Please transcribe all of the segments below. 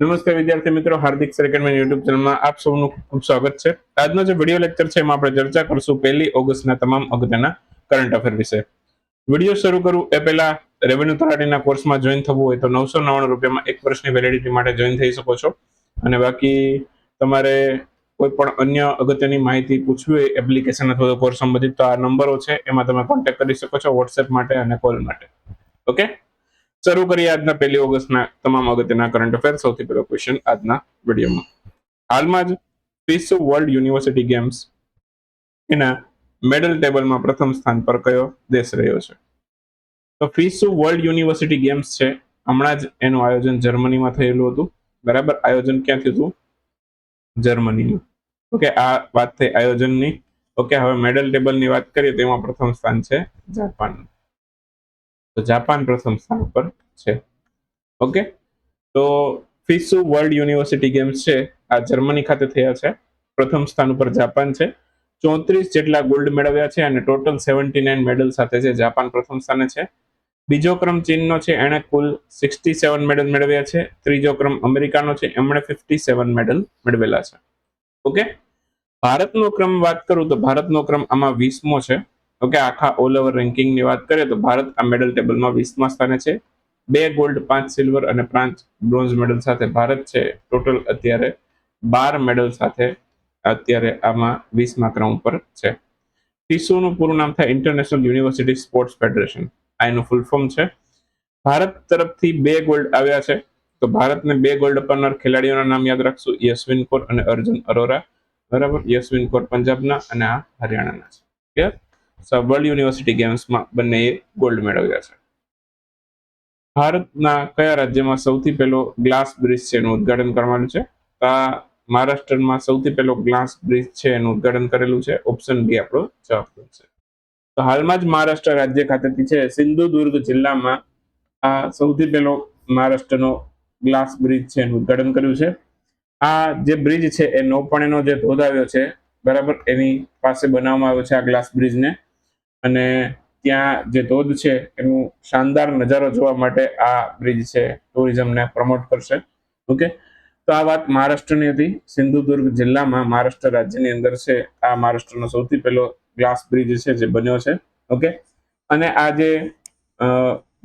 નમસ્કાર વિદ્યાર્થી મિત્રો, હાર્દિક સર એકેડમી યુટ્યુબ ચેનલમાં આપ સૌનું ખૂબ સ્વાગત છે. આજનો જે વીડિયો લેક્ચર છે, એમાં આપણે ચર્ચા કરશું પહેલી ઓગસ્ટના તમામ અગત્યના કરંટ અફેર વિશે. વીડિયો શરૂ કરું એ પહેલા રેવન્યુ તલાટીના કોર્સમાં જોઈન થવું હોય તો નવસો નવ્વાણું રૂપિયામાં એક વર્ષની વેલિડિટી માટે જોઈન થઈ શકો છો. અને બાકી તમારે કોઈ પણ અન્ય અગત્યની માહિતી પૂછવી હોય એપ્લિકેશન અથવા તો કોર્સ સંબંધિત, તો આ નંબરો છે, એમાં તમે કોન્ટેક્ટ કરી શકો છો વોટ્સએપ માટે અને કોલ માટે. ઓકે શરૂ કરીએ આજના પહેલી ઓગસ્ટના તમામ અગત્યના કરંટ અફેર સૌથી પહેલો ક્વેશ્ચન આજના વિડીયોમાં. હાલમાં જ વિશ્વ વર્લ્ડ યુનિવર્સિટી ગેમ્સ એના મેડલ ટેબલમાં પ્રથમ સ્થાન પર કયો દેશ રહ્યો છે? તો ફિસુ વર્લ્ડ યુનિવર્સિટી ગેમ્સ છે. હમણાં જ એનું આયોજન જર્મનીમાં થયેલું હતું. બરાબર? આયોજન ક્યાં થયું હતું? જર્મનીનું ઓકે, આ વાત થઈ આયોજનની. ઓકે, હવે મેડલ ટેબલની વાત કરીએ તો એમાં પ્રથમ સ્થાન છે જાપાનનું. તો જાપાન પ્રથમ સ્થાન પર છે. ઓકે? તો ફિસુ વર્લ્ડ યુનિવર્સિટી ગેમ્સ છે. આ જર્મની ખાતે થયા છે. પ્રથમ સ્થાન ઉપર જાપાન છે. ચોત્રીસ જેટલા ગોલ્ડ મેળવ્યા છે અને ટોટલ સેવન્ટી નાઇન મેડલ સાથે છે. જાપાન પ્રથમ સ્થાને છે. બીજો ક્રમ ચીનનો છે. એણે કુલ સિક્સટી સેવન મેડલ મેળવ્યા છે. ત્રીજો ક્રમ અમેરિકાનો છે. એમણે ફિફ્ટી સેવન મેડલ મેળવેલા છે. ઓકે? ભારતનો ક્રમ વાત કરું તો ભારતનો ક્રમ આમાં વીસમો છે. ઓકે, આખા ઓલ ઓવર રેન્કિંગની વાત કરીએ તો ભારત આ મેડલ ટેબલમાં વીસમા સ્થાને છે. બે ગોલ્ડ પાંચ સિલ્વર અને પાંચ બ્રોન્ઝ મેડલ સાથે ભારત છે. ટોટલ અત્યારે બાર મેડલ સાથે અત્યારે આમાં વીસમા ક્રમ ઉપર છે. ટીસુનું પૂરું નામ થાય ઇન્ટરનેશનલ યુનિવર્સિટી સ્પોર્ટ્સ ફેડરેશન આ એનું ફૂલ ફોર્મ છે. ભારત તરફથી બે ગોલ્ડ આવ્યા છે. તો ભારતને બે ગોલ્ડ અપાવનાર ખેલાડીઓના નામ યાદ રાખશું. યશવિન કૌર અને અર્જુન અરોરા. બરાબર? યશવિન કૌર પંજાબના અને આ હરિયાણાના છે. ક્લિયર વર્લ્ડ યુનિવર્સિટી ગેમ્સમાં બંનેએ ગોલ્ડ મેળવ્યા છે. ભારતના કયા રાજ્યમાં સૌથી પહેલો ગ્લાસ બ્રિજ છે એનું ઉદઘાટન કરવાનું છે? મહારાષ્ટ્રમાં સૌથી પહેલો ગ્લાસ બ્રિજ છે એનું ઉદઘાટન કરેલું છે. ઓપ્શન બી આપણો જવાબ છે. તો હાલમાં જ મહારાષ્ટ્ર રાજ્ય ખાતેથી છે. સિંધુદુર્ગ જિલ્લામાં આ સૌથી પહેલો મહારાષ્ટ્રનો ગ્લાસ બ્રિજ છે એનું ઉદ્ઘાટન કર્યું છે. આ જે બ્રિજ છે એ નૌપણેનો જે ધોધ આવ્યો છે, બરાબર? એની પાસે બનાવવામાં આવ્યો છે આ ગ્લાસ બ્રિજને અને ત્યાં જે ધોધ છે, એનું શાનદાર નજારો જોવા માટે આ બ્રિજ છે, ટુરિઝમને પ્રમોટ કરશે. ઓકે? તો આ વાત મહારાષ્ટ્રની હતી. સિંધુદુર્ગ જિલ્લામાં મહારાષ્ટ્ર રાજ્યની અંદર છે. આ મહારાષ્ટ્રનો સૌથી પહેલો ગ્લાસ બ્રિજ છે, જે બન્યો છે. ઓકે? અને આ જે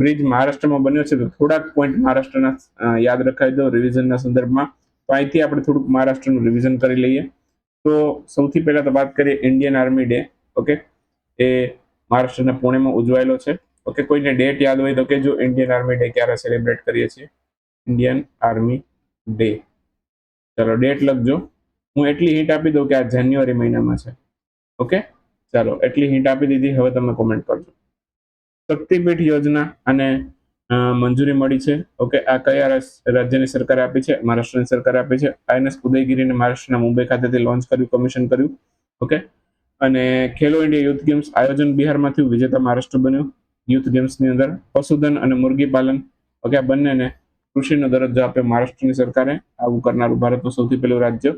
બ્રિજ મહારાષ્ટ્રમાં બન્યો છે, તો થોડાક પોઈન્ટ મહારાષ્ટ્રના યાદ રખાઈ દો રિવિઝનના સંદર્ભમાં. તો અહીંથી આપણે થોડુંક મહારાષ્ટ્રનું રિવિઝન કરી લઈએ. તો સૌથી પહેલા તો વાત કરીએ ઇન્ડિયન આર્મી ડે ઓકે? એ મહારાષ્ટ્રના પુણેમાં ઉજવાયેલો છે. ઓકે કોઈને ડેટ યાદ હોય તો કે જો ઇન્ડિયન આર્મી ડે ક્યારે સેલિબ્રેટ કરીએ છીએ? ઇન્ડિયન આર્મી ડે ચાલો ડેટ લખજો. હું એટલી હિન્ટ આપી દઉં કે આ જાન્યુઆરી મહિનામાં છે. ઓકે ચાલો, એટલી હિન્ટ આપી દીધી. હવે તમે કોમેન્ટ કરજો. શક્તિપીઠ યોજના અને મંજૂરી મળી છે. ઓકે આ કયા રાજ્યની સરકારે આપી છે? મહારાષ્ટ્રની સરકારે આપી છે. આઈએનએસ ઉદયગીરીને મહારાષ્ટ્રના મુંબઈ ખાતેથી લોન્ચ કર્યું કમિશન કર્યું. ઓકે અને ખેલો ઇન્ડિયા યુથ ગેમ્સ આયોજન બિહારમાં થયું વિજેતા મહારાષ્ટ્ર બન્યું. યુથ ગેમ્સની અંદર પશુધન અને મુરગી પાલન ઓકે બંનેને કૃષિનો દરજ્જો આપે મહારાષ્ટ્રની સરકારે. આવું કરનારું ભારતનું સૌથી પહેલું રાજ્ય.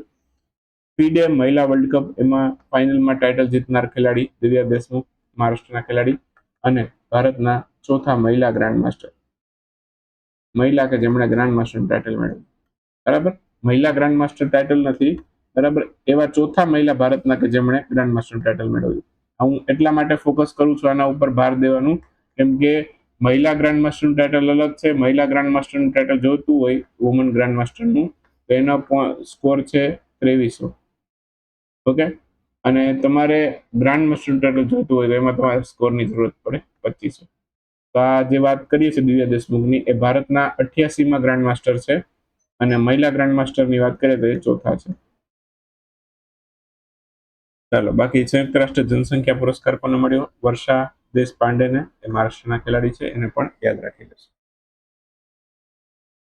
પીડે મહિલા વર્લ્ડ કપ, એમાં ફાઇનલમાં ટાઇટલ જીતનાર ખેલાડી દિવ્યા દેશમુખ, મહારાષ્ટ્રના ખેલાડી અને ભારતના ચોથા મહિલા ગ્રાન્ડ માસ્ટર. મહિલા કે જેમણે ગ્રાન્ડ માસ્ટર ટાઇટલ મેળવ્યું. બરાબર? મહિલા ગ્રાન્ડ માસ્ટર ટાઇટલ નથી બરાબર? એવા ચોથા મહિલા ભારતના કે જેમણે ગ્રાન્ડ માસ્ટર ટાઇટલ મેળવ્યું. હું એટલા માટે ફોકસ કરું છું આના ઉપર ભાર દેવાનું, કેમ કે મહિલા ગ્રાન્ડ માસ્ટરનું ટાઇટલ અલગ છે. મહિલા ગ્રાન્ડ માસ્ટરનું ટાઇટલ જોઈતું હોય વુમન ગ્રાન્ડ માસ્ટરનું તો એનો સ્કોર છે ત્રેવીસો. ઓકે? અને તમારે ગ્રાન્ડ માસ્ટરનું ટાઇટલ જોઈતું હોય તો એમાં તમારે સ્કોરની જરૂરત પડે પચીસો. તો આ જે વાત કરીએ છીએ દિવ્યા દેશમુખની, એ ભારતના અઠ્યાસીમાં ગ્રાન્ડ માસ્ટર છે અને મહિલા ગ્રાન્ડ માસ્ટરની વાત કરીએ તો એ ચોથા છે. ચાલો, બાકી સંયુક્ત રાષ્ટ્ર જનસંખ્યા પુરસ્કાર કોને મળ્યો? વર્ષા દેશ પાંડેને એ મહારાષ્ટ્રના ખેલાડી છે, એને પણ યાદ રાખી લેશે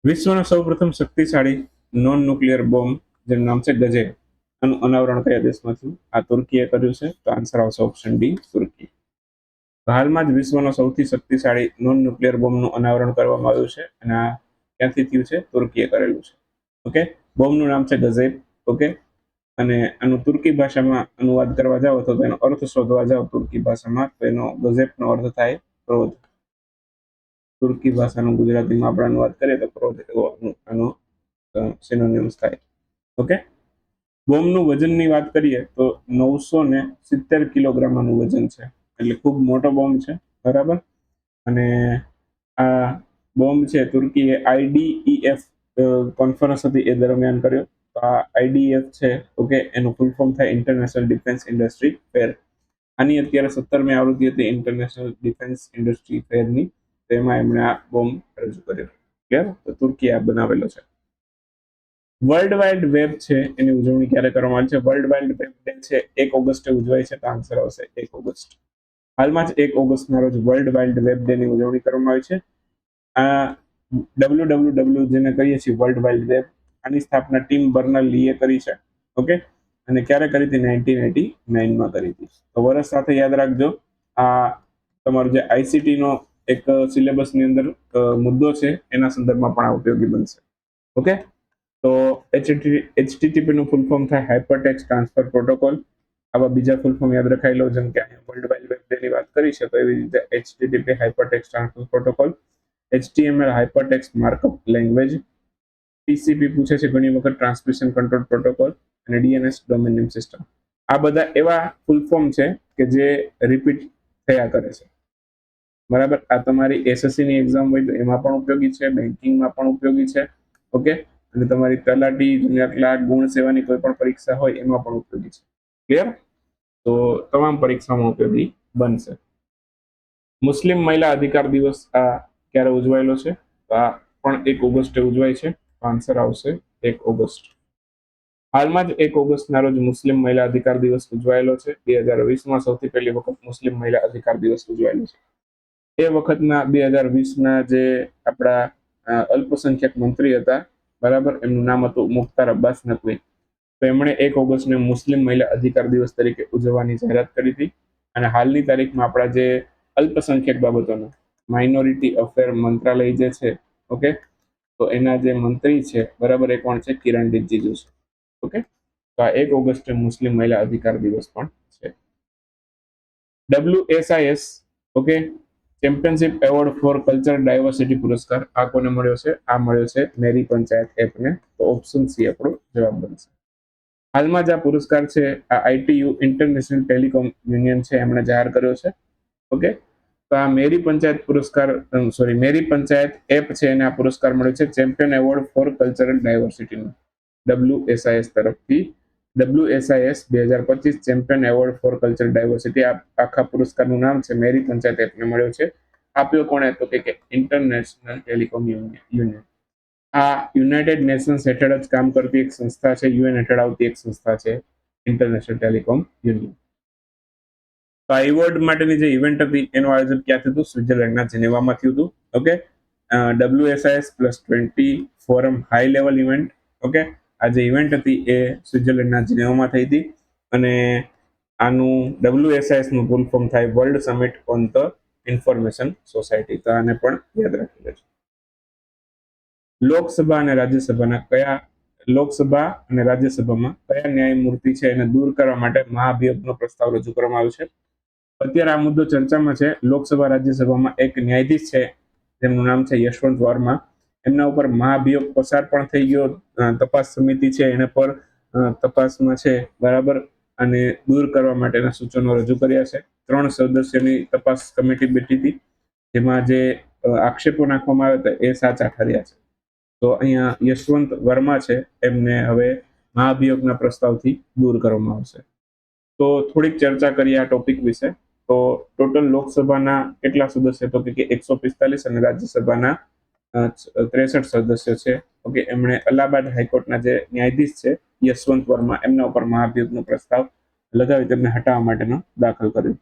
વિશ્વના સૌપ્રથમ શક્તિશાળી નોન ન્યુક્લિયર બોમ્બ જેનું નામ છે ગજે આનું અનાવરણ કયા દેશમાં આ તુર્કીએ કર્યું છે, તો આન્સર આવશે ઓપ્શન ડી તુર્કી. હાલમાં જ વિશ્વનો સૌથી શક્તિશાળી નોન ન્યુક્લિયર બોમ્બનું અનાવરણ કરવામાં આવ્યું છે, અને આ ક્યાંથી થયું છે? તુર્કીએ કરેલું છે. ઓકે બોમ્બનું નામ છે ગઝેબ ઓકે અને આનું તુર્કી ભાષામાં અનુવાદ કરવા જાઓ તો તેનો અર્થ શોધવા જાઓ તુર્કી ભાષામાં, તો એનો ગઝેબનો અર્થ થાય ક્રોધ. તુર્કી ભાષાનું ગુજરાતીમાં આપણે અનુવાદ કરીએ તો ક્રોધ એવો આનો સિનોનિમ્સ થાય. ઓકે? બોમ્બનું વજનની વાત કરીએ તો નવસો ને સિત્તેર કિલોગ્રામનું વજન છે. એટલે ખૂબ મોટો બોમ્બ છે, બરાબર? અને આ બોમ્બ છે, તુર્કીએ આઈડીઈએફ કોન્ફરન્સ હતી એ દરમિયાન કર્યો. તો આ આઈડીએફ છે, ઓકે, એનું ફૂલ ફોર્મ થાય ઇન્ટરનેશનલ ડિફેન્સ ઇન્ડસ્ટ્રી ફેર આની અત્યારે સત્તરમી આવૃત્તિ હતી ઇન્ટરનેશનલ ડિફેન્સ ઇન્ડસ્ટ્રી ફેરની તેમાં એમણે આ બોમ્બ રજૂ કર્યો. ક્લિયર તો તુર્કી આ બનાવેલો છે. વર્લ્ડ વાઇડ વેબ છે, એની ઉજવણી ક્યારે કરવામાં આવે છે? વર્લ્ડ વાઇડ વેબ ડે છે, એક ઓગસ્ટે ઉજવાય છે, તો આન્સર આવશે એક ઓગસ્ટ. હાલમાં જ એક ઓગસ્ટના રોજ વર્લ્ડ વાઇડ વેબ ડે ની ઉજવણી કરવામાં આવી છે. આ ડબલ્યુ ડબલ્યુ ડબલ્યુ જેને કહીએ છીએ વર્લ્ડ વાઇડ વેબ આની સ્થાપના ટીમ બર્નર લીએ કરી છે, ઓકે? અને ક્યારે કરી હતી? નાઇન્ટીન એટી નાઇનમાં કરી હતી. તો વર્ષ સાથે યાદ રાખજો, આ તમારો જે આઈસીટીનો એક સિલેબસની અંદર મુદ્દો છે, એના સંદર્ભમાં પણ આ ઉપયોગી બનશે, ઓકે? તો એચટીટીપી નું ફૂલ ફોર્મ થાય હાઇપરટેક્સ ટ્રાન્સફર પ્રોટોકોલ આવા બીજા ફૂલ ફોર્મ યાદ રખાઈ લો, જેમ કે અહીંયા વર્લ્ડ વાઇડ વેબ ડે ની વાત કરી છે, તો એવી રીતે HTTP hypertext transfer protocol HTML hypertext markup language TCP પૂછે છે ઘણી વખત ટ્રાન્સમિશન કંટ્રોલ પ્રોટોકોલ અને ડીએનએસ ડોમેન નેમ સિસ્ટમ. આ બધા એવા ફૂલ ફોર્મ છે કે જે રિપીટ થયા કરે છે. બરાબર? આ તમારી એસએસસી ની એક્ઝામ હોય તો એમાં પણ ઉપયોગી છે બેન્કિંગમાં પણ ઉપયોગી છે, ઓકે? અને તમારી તલાટી, જુનિયર ક્લાર્ક, ગુણ સેવાની કોઈ પણ પરીક્ષા હોય એમાં પણ ઉપયોગી છે. ક્લિયર તો તમામ પરીક્ષામાં ઉપયોગી બનશે. મુસ્લિમ મહિલા અધિકાર દિવસ આ ક્યારે ઉજવાયેલો છે? આ પણ એક ઓગસ્ટે ઉજવાય છે. આન્સર આવશે એક ઓગસ્ટ. હાલમાં જ એક ઓગસ્ટના રોજ મુસ્લિમ મહિલા અધિકાર દિવસ ઉજવાયેલો છે. બે હજાર વીસમાં સૌથી પહેલી વખત મુસ્લિમ મહિલા અધિકાર દિવસ ઉજવાયેલો છે. એ વખતના બે હજાર વીસના જે આપણા અલ્પસંખ્યક મંત્રી હતા, બરાબર, એમનું નામ હતું મુખ્તાર અબ્બાસ નકવી. તો એમણે એક ઓગસ્ટને મુસ્લિમ મહિલા અધિકાર દિવસ તરીકે ઉજવવાની જાહેરાત કરી હતી. અને હાલની તારીખમાં આપણા જે અલ્પસંખ્યક બાબતોનો માઇનોરિટી અફેર મંત્રાલય જે છે ઓકે તો એના જે મંત્રી છે, બરાબર એ કોણ છે? કિરણ રિજિજુ છે. ઓકે? તો આ એક ઓગસ્ટે મુસ્લિમ મહિલા અધિકાર દિવસ પણ છે. WSIS okay? Championship award for culture diversity પુરસ્કાર આ કોને મળ્યો છે? આ મળ્યો છે મેરી પંચાયત એપને. તો ઓપ્શન સી આપણો જવાબ બનશે. હાલમાં જ આ પુરસ્કાર છે, આ આઈટીયુ ઇન્ટરનેશનલ ટેલિકોમ યુનિયન છે, એમણે જાહેર કર્યો છે. ઓકે? તો આ મેરી પંચાયત પુરસ્કાર સોરી મેરી પંચાયત એપ છે એને આ પુરસ્કાર મળ્યો છે. ચેમ્પિયન એવોર્ડ ફોર કલ્ચરલ ડાયવર્સિટીનો ડબ્લ્યુએસઆઈએસ તરફથી. ડબ્લ્યુએસઆઈએસ બે હજાર પચીસ champion award for culture diversity. આ આખા પુરસ્કારનું નામ છે, મેરી પંચાયત એપને મળ્યો છે. આપ્યો કોણે તો કે ઇન્ટરનેશનલ ટેલિકોમ યુનિયન આ યુનાઇટેડ નેશન્સ હેઠળ જ કામ કરતી એક સંસ્થા છે. યુએન હેઠળ આવતી એક સંસ્થા છે, ઇન્ટરનેશનલ ટેલિકોમ યુનિયન તો આ એવોર્ડ માટેની જે ઇવેન્ટ હતી, એનું આયોજન ક્યાં થયું? હતું સ્વિટરલેન્ડના જિનેવામાં થયું હતું. Okay? WSIS plus twenty forum high level event okay? આ જે ઇવેન્ટ હતી એ સ્વિટરલેન્ડના જિનેવામાં થઈ હતી. અને આનું ડબ્લ્યુએસઆઈએસનું ફૂલ ફોર્મ થાય world summit on the information society તો આને પણ યાદ રાખી લેજો. લોકસભા અને રાજ્યસભાના કયા, લોકસભા અને રાજ્યસભામાં કયા ન્યાયમૂર્તિ છે એને દૂર કરવા માટે મહાભિયોગનો પ્રસ્તાવ રજૂ કરવામાં આવ્યો છે? અત્યારે આ મુદ્દો ચર્ચામાં છે. લોકસભા રાજ્યસભામાં એક ન્યાયાધીશ છે. જેમનું નામ છે યશવંત વર્મા. એમના ઉપર મહાભિયોગ પસાર પણ થઈ ગયો. તપાસ સમિતિ છે એને પર તપાસમાં છે. બરાબર? અને દૂર કરવા માટેના સૂચનો રજૂ કર્યા છે. ત્રણ સદસ્યોની તપાસ કમિટી બેઠી હતી. જેમાં જે આક્ષેપો નાખવામાં આવ્યા હતા એ સાચા ઠર્યા છે. તો અહીંયા યશવંત વર્મા છે. એમને હવે મહાભિયોગના પ્રસ્તાવથી દૂર કરવામાં આવશે. તો થોડીક ચર્ચા કરીએ આ ટોપિક વિશે. તો ટોટલ લોકસભાના કેટલા સદસ્ય તો કે એકસો પિસ્તાલીસ અને રાજ્યસભાના ત્રેસઠ સદસ્ય છે. ઓકે, એમણે અલ્હાબાદ હાઈકોર્ટના જે ન્યાયાધીશ છે, યશવંત વર્મા, એમના ઉપર મહાભિયોગનો પ્રસ્તાવ લગાવી તેમને હટાવવા માટેનો દાખલ કર્યો.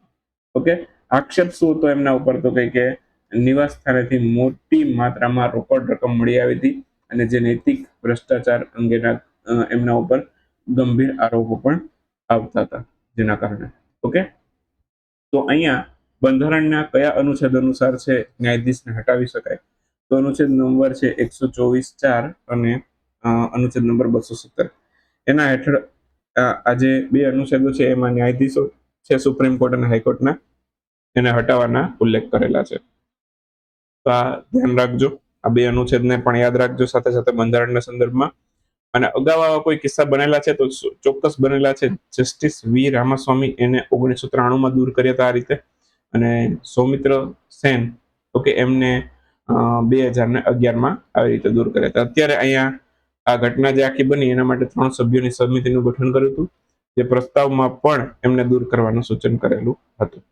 ઓકે, આક્ષેપ શું હતો એમના ઉપર તો કંઈ કે નિવાસ સ્થાનેથી મોટી માત્રામાં રોકડ રકમ મળી આવી હતી અને જે નૈતિક ભ્રષ્ટાચાર અંગેના એમના ઉપર ગંભીર આરોપો પણ આવતા હતા જેના કારણે. ઓકે તો અહીંયા બંધારણના કયા અનુચ્છેદ અનુસાર છે ન્યાયાધીશને હટાવી શકાય? તો અનુચ્છેદ નંબર છે એકસો ચોવીસ ચાર અને અનુચ્છેદ નંબર બસો સત્તર. એના હેઠળ આ જે બે અનુચ્છેદો છે એમાં ન્યાયાધીશો છે સુપ્રીમ કોર્ટ અને હાઈકોર્ટના, એને હટાવવાના ઉલ્લેખ કરેલા છે. તો આ ધ્યાન રાખજો. આ બે અનુચ્છેદને પણ યાદ રાખજો સાથે સાથે બંધારણના સંદર્ભમાં. અને અગાઉ આવા કોઈ કિસ્સા બનેલા છે તો ચોક્કસ બનેલા છે. જસ્ટિસ વી રામાસ્વામી એને ઓગણીસો ત્રાણુંમાં દૂર કર્યા હતા આ રીતે. અને સૌમિત્ર સેન, ઓકે, એમને બે હજાર ને અગિયારમાં આવી રીતે દૂર કર્યા હતા. અત્યારે અહીંયા આ ઘટના જે આખી બની એના માટે ત્રણ સભ્યોની સમિતિનું ગઠન કર્યું હતું. જે પ્રસ્તાવમાં પણ એમને દૂર કરવાનું સૂચન કરેલું હતું.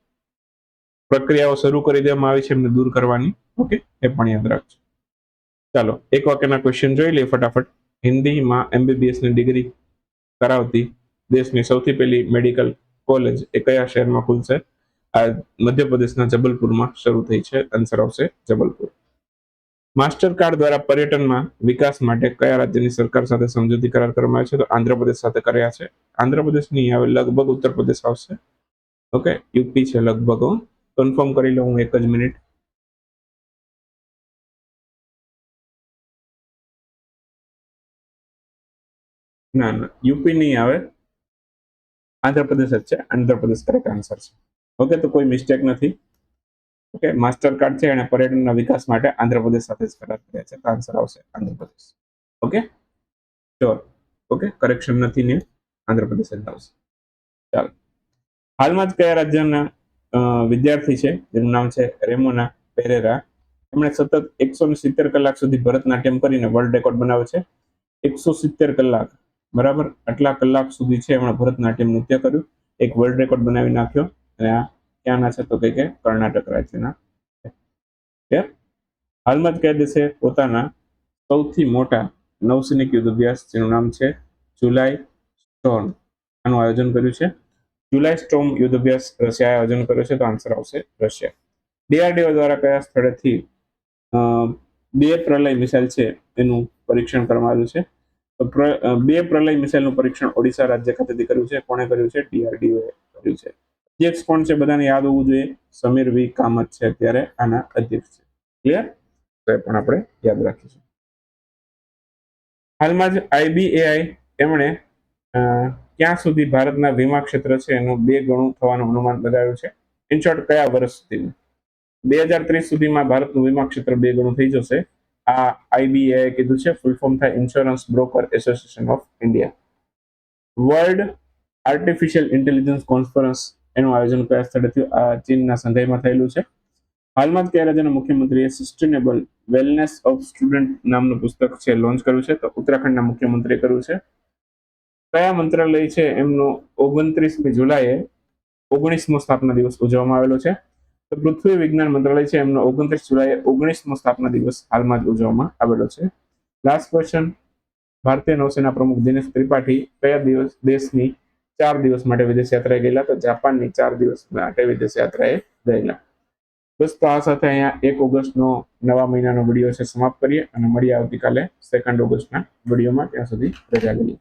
પ્રક્રિયાઓ શરૂ કરી દેવામાં આવી છે એમને દૂર કરવાની. ઓકે, એ પણ યાદ રાખજો. ચાલો, એક વાક્યના ક્વેશ્ચન જોઈ લઈએ ફટાફટ. હિન્દીમાં એમબીબીએસની ડિગ્રી કરાવતી દેશની સૌથી પહેલી મેડિકલ કોલેજ એ કયા શહેરમાં ખુલશે? આ મધ્યપ્રદેશના જબલપુરમાં શરૂ થઈ છે. આન્સર આવશે જબલપુર. માસ્ટર કાર્ડ દ્વારા પર્યટનમાં વિકાસ માટે કયા રાજ્યની સરકાર સાથે સમજૂતી કરાર કરવામાં આવ્યો છે? તો આંધ્રપ્રદેશ સાથે કર્યા છે. આંધ્રપ્રદેશ નહીં આવે લગભગ ઉત્તર પ્રદેશ આવશે. ઓકે યુપી છે લગભગ કન્ફર્મ કરી લઉં હું એક જ મિનિટ ના ના. યુપી નહીં આવે. આંધ્રપ્રદેશ જ છે. આંધ્રપ્રદેશ કરેક્ટ આન્સર છે. ઓકે તો કોઈ મિસ્ટેક નથી. ઓકે માસ્ટર કાર્ડ છે અને પર્યટનના વિકાસ માટે આંધ્રપ્રદેશ સાથે જ કરાર કર્યા છે. આન્સર આવશે Andhra Pradesh. Okay sure okay correction નથી ને. આંધ્રપ્રદેશ જ આવશે. ચાલો. હાલમાં જ કયા રાજ્યના વિદ્યાર્થી છે? જેનું નામ છે રેમોના પેરેરા. એમણે સતત એકસો સિત્તેર કલાક સુધી ભરતનાટ્યમ કરીને વર્લ્ડ રેકોર્ડ બનાવ્યો છે. એકસો સિત્તેર કલાક બરાબર? આટલા કલાક સુધી છે એમણે ભરતનાટ્યમ નૃત્ય કર્યું. એક વર્લ્ડ રેકોર્ડ બનાવી નાખ્યો. અને આ ક્યાંના છે તો કે કર્ણાટક રાજ્યના છે. હાલમાં જ કયા દેશે પોતાના સૌથી મોટા નૌસૈનિક યુદ્ધ અભ્યાસ, જેનું નામ છે જુલાઈ સ્ટોર્મ. આનું આયોજન કર્યું છે. જુલાઈ સ્ટોર્મ યુદ્ધ અભ્યાસ રશિયાએ આયોજન કર્યો છે. તો આન્સર આવશે રશિયા. ડીઆરડીઓ દ્વારા કયા સ્થળેથી બે પ્રલય મિસાઇલ છે એનું પરીક્ષણ કરવામાં આવ્યું છે? બે પ્રલય મિસાઇલનું પરીક્ષણ ઓડિશા રાજ્ય ખાતેથી કર્યું છે. કોણે કર્યું છે? ડીઆરડીઓ કર્યું છે. અધ્યક્ષ કોણ છે? બધાને યાદ હોવું જોઈએ. સમીર વી. કામત છે અત્યારે આના અધ્યક્ષ છે. ક્લિયર તો એ પણ આપણે યાદ રાખીશું. હાલમાં જ આઈબીએઆઈ એમણે ક્યાં સુધી ભારતના વીમા ક્ષેત્ર છે એનું બે ગણું થવાનું અનુમાન લગાવ્યું છે? ઇન શોર્ટ, કયા વર્ષ સુધીમાં બે હજાર ત્રીસ સુધીમાં ભારતનું વીમા ક્ષેત્ર બે ગણું થઈ જશે. આ આઈબીએ કીધું છે ફૂલ ફોર્મ થાય insurance broker association of India world artificial intelligence conference એનું આયોજન કયા સ્થળે થયું? આ ચીનના સંધાઈમાં થયેલું છે. હાલમાં જ કયા રાજ્યના મુખ્યમંત્રીએ સસ્ટેનેબલ વેલનેસ ઓફ સ્ટુડન્ટ નામનું પુસ્તક છે લોન્ચ કર્યું છે, તો ઉત્તરાખંડના મુખ્યમંત્રીએ કર્યું છે. કયા મંત્રાલય છે? એમનો ઓગણત્રીસમી જુલાઈએ ઓગણીસમો સ્થાપના દિવસ ઉજવવામાં આવેલો છે. તો પૃથ્વી વિજ્ઞાન મંત્રાલય છે, એમનો ઓગણત્રીસ જુલાઈએ ઓગણીસમો સ્થાપના દિવસ હાલમાં જ ઉજવવામાં આવેલો છે. લાસ્ટ ક્વેશ્ચન ભારતીય નૌસેના પ્રમુખ દિનેશ ત્રિપાઠી કયા દિવસ, દેશની ચાર દિવસ માટે વિદેશ યાત્રાએ ગયેલા તો જાપાનની ચાર દિવસ માટે વિદેશ યાત્રાએ ગયેલા. બસ તો આ સાથે અહીંયા એક ઓગસ્ટનો નવા મહિનાનો વીડિયો છે, સમાપ્ત કરીએ અને મળીએ આવતીકાલે સેકન્ડ ઓગસ્ટના વિડીયોમાં. ત્યાં સુધી રજા લઈએ.